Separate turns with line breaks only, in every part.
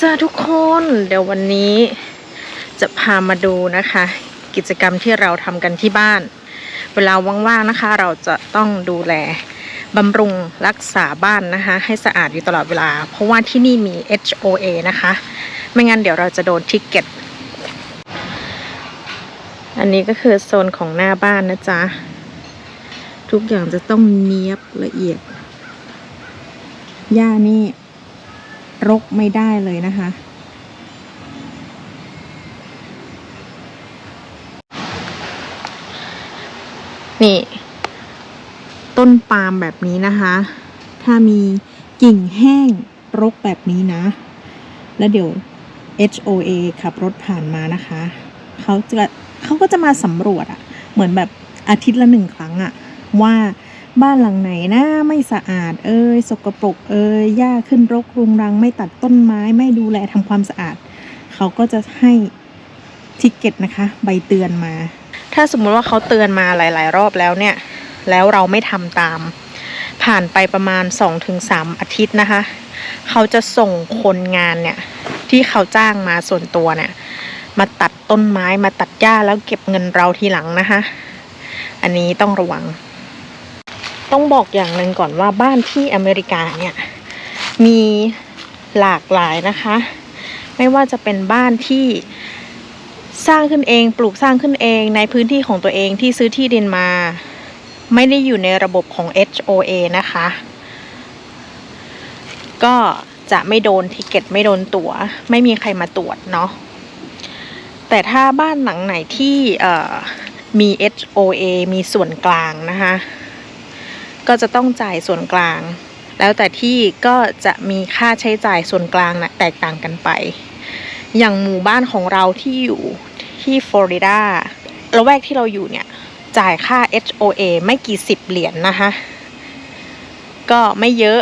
จ้าทุกคน เดี๋ยววันนี้จะพามาดูนะคะ กิจกรรมที่เราทำกันที่บ้าน เวลาว่างๆนะคะ เราจะต้องดูแลบำรุงรักษาบ้านนะคะ ให้สะอาดอยู่ตลอดเวลา เพราะว่าที่นี่มี HOA นะคะ ไม่งั้นเดี๋ยวเราจะโดนทิกเก็ต อันนี้ก็คือโซนของหน้าบ้านนะจ๊ะ ทุกอย่างจะต้องเนียบละเอียดหญ้านี่ รกไม่ได้เลยนะคะ นี่ ต้นปาล์มแบบนี้นะคะ ถ้ามีกิ่งแห้งรกแบบนี้นะ แล้วเดี๋ยว HOA ขับรถผ่านมานะคะ เขาจะเขาก็จะมาสำรวจอะเหมือนแบบอาทิตย์ละหนึ่งครั้งอะว่า บ้านหลังไหนนะไม่สะอาด เอ้ยสกปรกเอ้ยหญ้าขึ้นรกรุงรัง ไม่ตัดต้นไม้ไม่ดูแลทำความสะอาด เขาก็จะให้ทิกเก็ตนะคะ ใบเตือนมา ถ้าสมมุติว่าเขาเตือนมาหลาย ๆ รอบแล้วเนี่ย แล้วเราไม่ทำตาม ผ่านไปประมาณ 2-3 อาทิตย์นะคะ เขาจะส่งคนงานเนี่ย ที่เขาจ้างมาส่วนตัวเนี่ย มาตัดต้นไม้มาตัดหญ้าแล้วเก็บเงินเราทีหลังนะคะ อันนี้ต้องระวัง ต้องบอกอย่างหนึ่งก่อนว่าบ้านที่อเมริกาเนี่ยมีหลากหลายนะคะ ไม่ว่าจะเป็นบ้านที่สร้างขึ้นเองปลูกสร้างขึ้นเองในพื้นที่ของตัวเองที่ซื้อที่ดินมา ไม่ได้อยู่ในระบบของ HOA นะคะ ก็จะไม่โดนทิเก็ตไม่โดนตัว๋ว ไม่มีใครมาตรวจเนาะแต่ถ้าบ้านหลังไหนที่มี HOA มีส่วนกลางนะคะ ก็จะต้องจ่ายส่วนกลาง แล้วแต่ที่ก็จะมีค่าใช้จ่ายส่วนกลางนะแตกต่างกันไป อย่างหมู่บ้านของเราที่อยู่ที่ฟลอริดาละแวกที่เราอยู่เนี่ย จ่ายค่า HOA ไม่กี่สิบเหรียญนนะคะ ก็ไม่เยอะ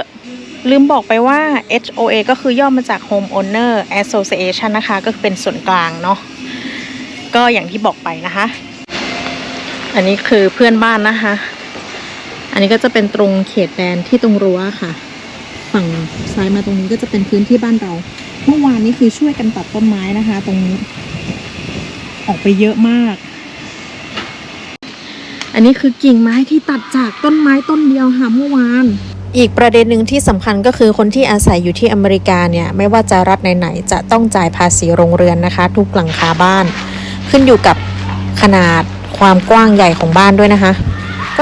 ลืมบอกไปว่า HOA ก็คือย่อมาจาก Homeowner Association นะคะ ก็คือเป็นส่วนกลางเนาะ ก็อย่างที่บอกไปนะคะ อันนี้คือเพื่อนบ้านนะคะ อันนี้ก็จะเป็นตรงเขตแดนที่ตรงรั้วค่ะ ฝั่งซ้ายมาตรงนี้ก็จะเป็นพื้นที่บ้านเรา เมื่อวานนี้คือช่วยกันตัดต้นไม้นะคะ ตรงนี้ ออกไปเยอะมาก อันนี้คือกิ่งไม้ที่ตัดจากต้นไม้ต้นเดียวค่ะเมื่อวานอีกประเด็นหนึ่งที่สำคัญก็คือคนที่อาศัยอยู่ที่อเมริกาเนี่ยไม่ว่าจะรัฐไหนๆจะต้องจ่ายภาษีโรงเรือนนะคะ ทุกหลังคาบ้าน ขึ้นอยู่กับขนาดความกว้างใหญ่ของบ้านด้วยนะคะ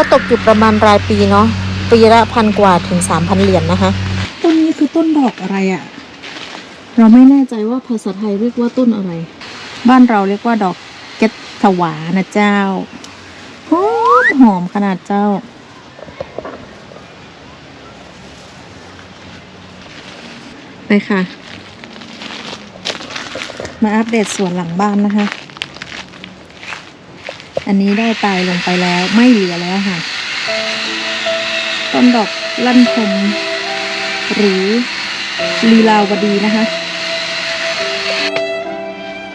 ก็ตกอยู่ประมาณรายปีเนาะปีละพันกว่าถึงสามพันเหรียญนะคะต้นนี้คือต้นดอกอะไรอะ่ะ เราไม่แน่ใจว่าภาษาไทยเรียกว่าต้นอะไร บ้านเราเรียกว่าดอกเกตถวานะเจ้าหอมหอมขนาดเจ้าไปค่ะ มาอัปเดตสวนหลังบ้านนะคะ อันนี้ได้ตายลงไปแล้วไม่เหลือแล้วค่ะ ต้นดอกลั่นทมหรือลีลาวดีนะคะ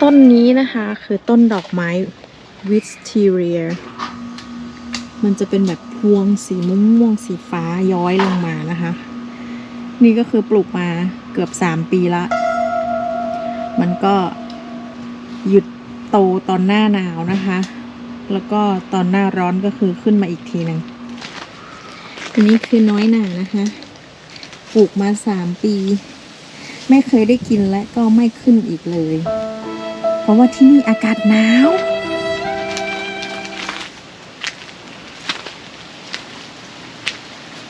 ต้นนี้นะคะคือต้นดอกไม้วิสเทเรีย มันจะเป็นแบบพวงสีม่วงม่วงสีฟ้าย้อยลงมานะคะ นี่ก็คือปลูกมาเกือบสามปีละ มันก็หยุดโตตอนหน้าหนาวนะคะ แล้วก็ตอนหน้าร้อนก็คือขึ้นมาอีกทีหนึ่งอันนี้คือน้อยหนานะคะ ปลูกมาสามปี ไม่เคยได้กินและก็ไม่ขึ้นอีกเลย เพราะว่าที่นี่อากาศหนาว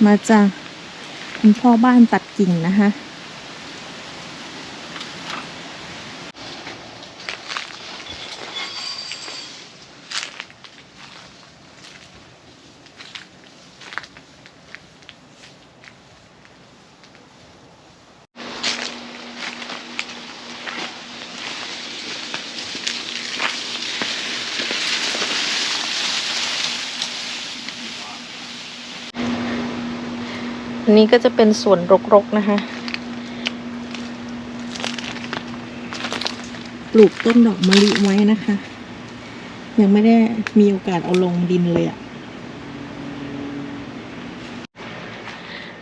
มาจ้ะคุณพ่อบ้านตัดกิ่งนะคะ อันนี้ก็จะเป็นส่วนรกๆนะคะ ปลูกต้นดอกมะลิไว้นะคะ ยังไม่ได้มีโอกาสเอาลงดินเลยอะ่ะ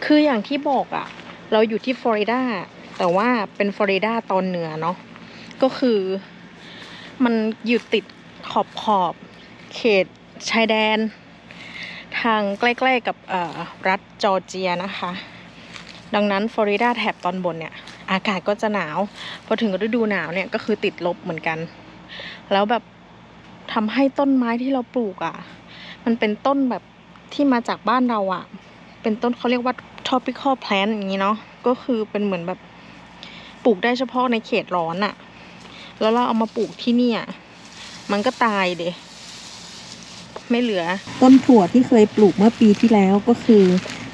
คืออย่างที่บอกอะเราอยู่ที่ฟลอริดาแต่ว่าเป็นฟลอริดาตอนเหนือเนาะก็คือมันอยู่ติดขอบขอบเขตชายแดน ทางใกล้ๆกับรัฐจอร์เจียนะคะ ดังนั้นฟลอริดาแถบตอนบนเนี่ย อากาศก็จะหนาว พอถึงฤดูหนาวเนี่ยก็คือติดลบเหมือนกัน แล้วแบบทำให้ต้นไม้ที่เราปลูกอะ่ะ มันเป็นต้นแบบที่มาจากบ้านเราอะ่ะ เป็นต้นเขาเรียกว่า tropical plant อย่างนี้เนาะ ก็คือเป็นเหมือนแบบปลูกได้เฉพาะในเขตร้อนอะ่ะ แล้วเราเอามาปลูกที่เนี่ยมันก็ตายเด ไม่เหลือ ต้นถั่วที่เคยปลูกเมื่อปีที่แล้วก็คือ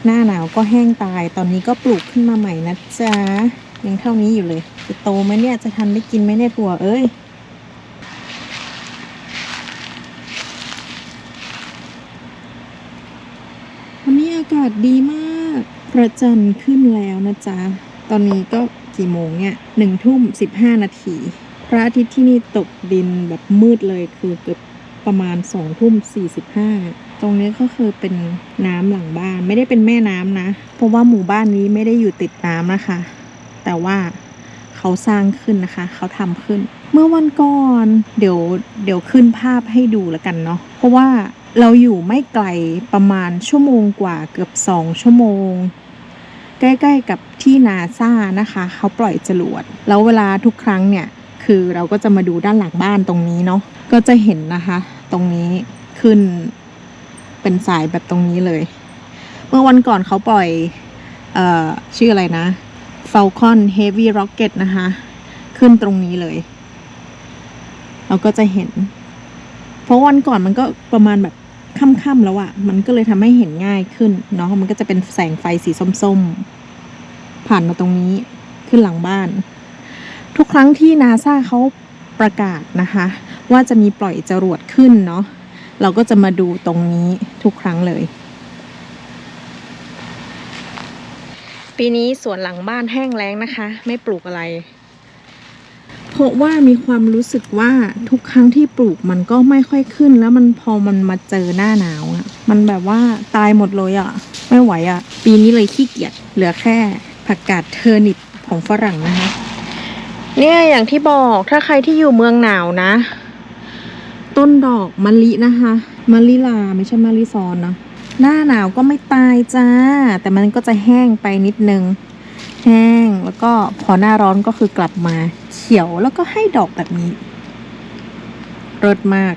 หน้าหนาวก็แห้งตาย ตอนนี้ก็ปลูกขึ้นมาใหม่นะจ๊ะยังเท่านี้อยู่เลยจะโตไหมเนี่ยจะทันได้กินไหมเนี่ยถั่วเอ้ยวันนี้อากาศดีมากพระจันทร์ขึ้นแล้วนะจ๊ะตอนนี้ก็กี่โมงเนี่ยหนึ่งทุ่มสิบห้านาทีพระอาทิตย์ที่นี่ตกดินแบบมืดเลยคือเกือบ ประมาณสองทุ่มสี่สิบห้าตรงนี้ก็คือเป็นน้ำหลังบ้านไม่ได้เป็นแม่น้ำนะ เพราะว่าหมู่บ้านนี้ไม่ได้อยู่ติดน้ำนะคะ แต่ว่าเขาสร้างขึ้นนะคะ เขาทำขึ้น เมื่อวันก่อนเดี๋ยวเดี๋ยวขึ้นภาพให้ดูแล้วกันเนาะเพราะว่าเราอยู่ไม่ไกลประมาณชั่วโมงกว่าเกือบสองชั่วโมง ใกล้ๆกับที่นาซานะคะ เขาปล่อยจรวด แล้วเวลาทุกครั้งเนี่ย คือเราก็จะมาดูด้านหลังบ้านตรงนี้เนาะก็จะเห็นนะคะ รงนี้ขึ้นเป็นสายแบบตรงนี้เลย เมื่อวันก่อนเขาปล่อยเอ่อชื่ออะไรนะ Falcon Heavy Rocket นะคะ ขึ้นตรงนี้เลย เราก็จะเห็น เพราะวันก่อนมันก็ประมาณแบบค่ำๆแล้วอะมันก็เลยทำให้เห็นง่ายขึ้นเนาะมันก็จะเป็นแสงไฟสีส้มๆ ผ่านมาตรงนี้ขึ้นหลังบ้าน ทุกครั้งที่นาซาเขาประกาศนะคะ ว่าจะมีปล่อยจรวดขึ้นเนาะเราก็จะมาดูตรงนี้ทุกครั้งเลย ปีนี้สวนหลังบ้านแห้งแล้งนะคะ ไม่ปลูกอะไร เพราะว่ามีความรู้สึกว่าทุกครั้งที่ปลูกมันก็ไม่ค่อยขึ้น แล้วมันพอมันมาเจอหน้าหนาวอะมันแบบว่าตายหมดเลยอะไม่ไหวอะปีนี้เลยขี้เกียจเหลือแค่ผักกาดเทอร์นิปของฝรั่งนะคะเนี่ยอย่างที่บอกถ้าใครที่อยู่เมืองหนาวนะ ต้นดอกมะลินะคะมะลิลาไม่ใช่มะลิซอนเนาะหน้าหนาวก็ไม่ตายจ้า แต่มันก็จะแห้งไปนิดนึง แห้งแล้วก็พอหน้าร้อนก็คือกลับมา เขียวแล้วก็ให้ดอกแบบนี้รสมาก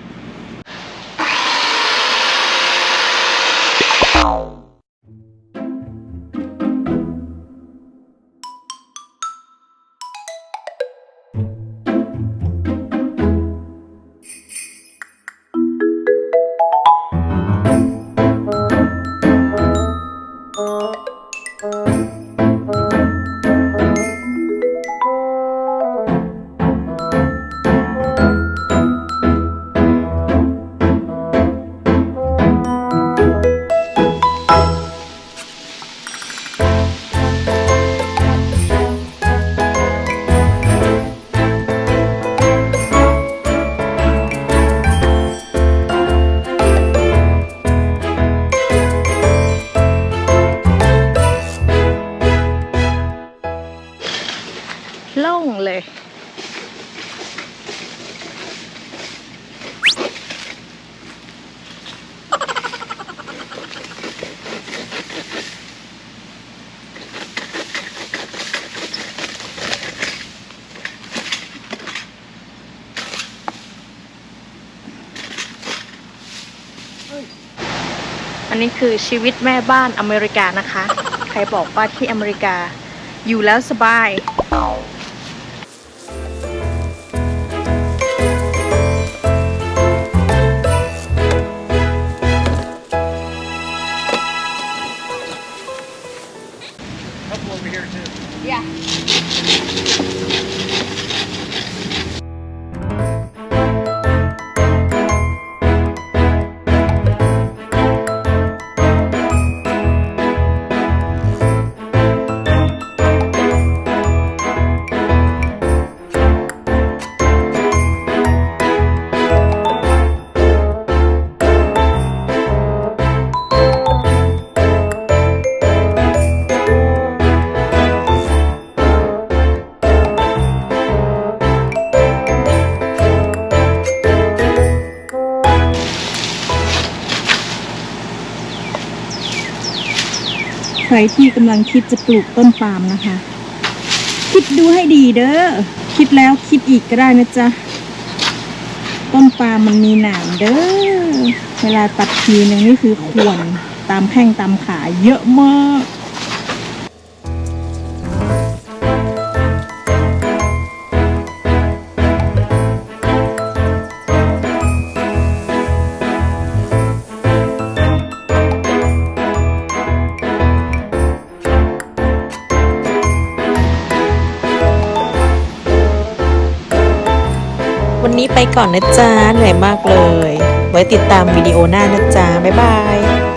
อันนี้คือชีวิตแม่บ้านอเมริกานะคะ ใครบอกว่าที่อเมริกาอยู่แล้วสบาย รที่กำลังคิดจะปลูกต้นปาล์มนะคะ คิดดูให้ดีเด้อคิดแล้วคิดอีกก็ได้นะจ๊ะต้นปาล์มมันมีหนามเด้อเวลาตัดทีนึงนี่คือข่วนตามแข้งตามขาเยอะมาก
วันนี้ไปก่อนนะจ๊ะเหนื่อยมากเลย ไว้ติดตามวิดีโอหน้านะจ๊ะบ๊ายบาย